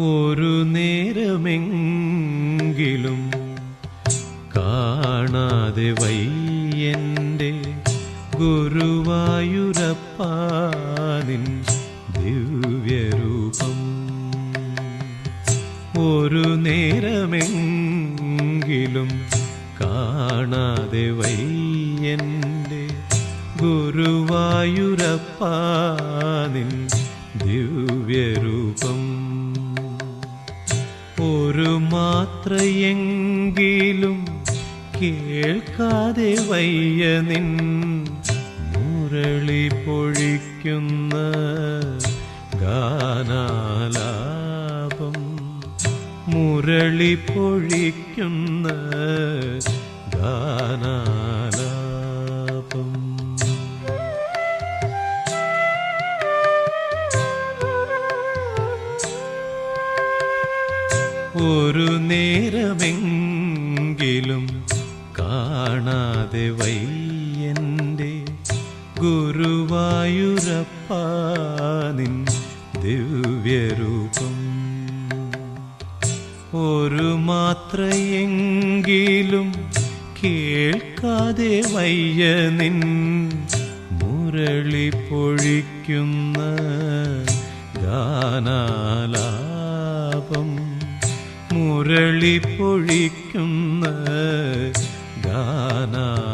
ഒരു നേരമെങ്കിലും കാണാതെ വയ്യന്റെ ഗുരുവായൂരപ്പാനിൻ ദിവ്യരൂപം. ഒരു നേരമെങ്കിലും കാണാതെ വയ്യന്റെ ഗുരുവായൂരപ്പാനിൻ ദിവ്യരൂപം. ഒരു മാത്രയെങ്കിലും കേൾക്കാതെ വയ്യ നിൻ മുരളി പൊഴിക്കുന്ന ഗാനാലാപം. മുരളി പൊഴിക്കുന്ന ഗാനാലാപം. ഒരു നേരമെങ്കിലും കാണാതെ വയ്യന്റെ ദിവ്യരൂപം ഒരു മാത്രയെങ്കിലും കേൾക്കാതെ വയ്യ നിൻ മുരളി പൊഴിക്കുന്ന ഗാനാലാപം. മുരളി പൊഴിക്കുന്ന ഗാനാലാപം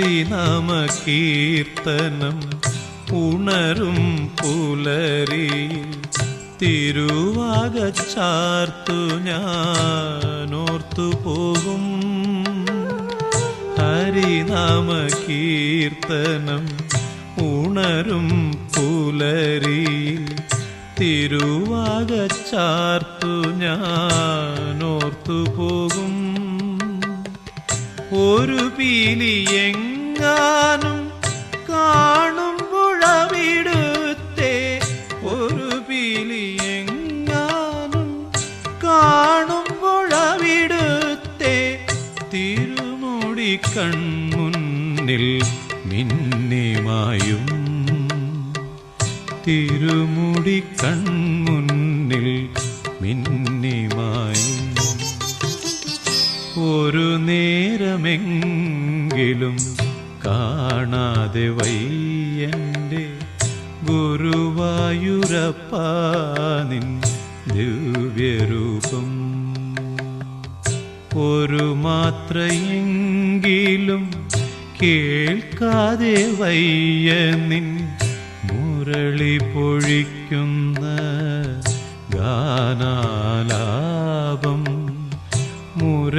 ഹരിനാമ കീർത്തനം ഉണരും പുലരിയിൽ തിരുവാകച്ചാർത്തു ഞാനോർത്തു പോകും. ഹരിനാമ കീർത്തനം ഉണരും പുലരിയിൽ തിരുവാകച്ചാർത്തു ഞാനോർത്തു പോകും. ഒരു പീലി എങ്ങാനും കാണുമ്പോഴവിടുത്തെ ഒരു പീലി എങ്ങാനും കാണുമ്പോഴവിടുത്തെ തിരുമുടി കൺമുന്നിൽ മിന്നിമായും തിരുമുടി കൺമുന്നിൽ ഒരു നേരമെങ്കിലും കാണാതെ വയ്യന്റെ ഗുരുവായൂരപ്പാനിൻ ദിവ്യരൂപം. ഒരു മാത്രയെങ്കിലും കേൾക്കാതെ വയ്യ നിൻ മുരളി പൊഴിക്കുന്ന ഗാനാലാപം.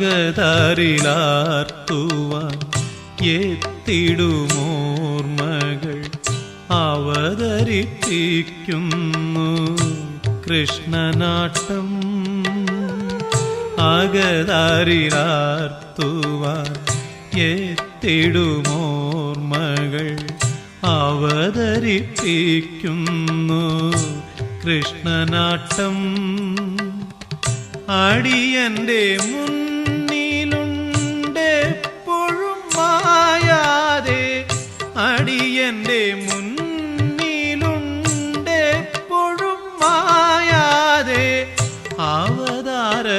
അകതാരിലാർത്തുവാൻ എത്തിടുമോർമകൾ അവതരിപ്പിക്കുന്നു. കൃഷ്ണനാട്ടം അകതാരിലാർത്തുവാൻ എത്തിടുമോർമകൾ അവതരിപ്പിക്കുന്നു. കൃഷ്ണനാട്ടം അടിയന്റെ മുന്നിലുണ്ടാകും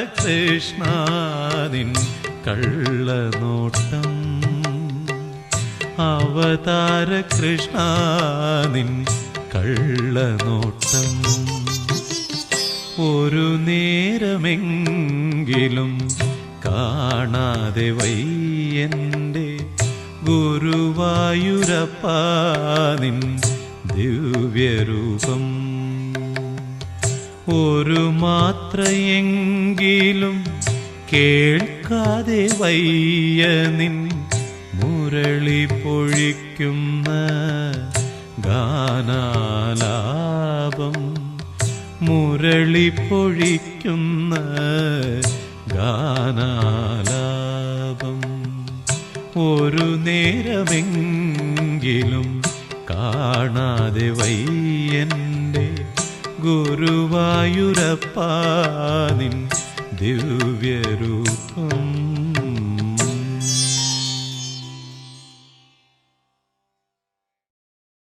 കൃഷ്ണാനിൻ കള്ളനോട്ടം. അവതാര കൃഷ്ണാനിൻ കള്ളനോട്ടം. ഒരു നേരമെങ്കിലും കാണാതെ വയ്യന്റെ ഗുരുവായൂരപ്പാനിൻ ദിവ്യരൂപം. ഒരു മാത്രയെങ്കിലും കേൾക്കാതെ വയ്യ നിൻ മുരളി പൊഴിക്കുന്ന ഗാനാലാപം. മുരളി പൊഴിക്കുന്ന ഗാനാലാപം. ഒരു നേരമെങ്കിലും കാണാതെ വയ്യന്റെ ഗുരുവായൂരപ്പാനിൻ ദിവ്യരൂപം.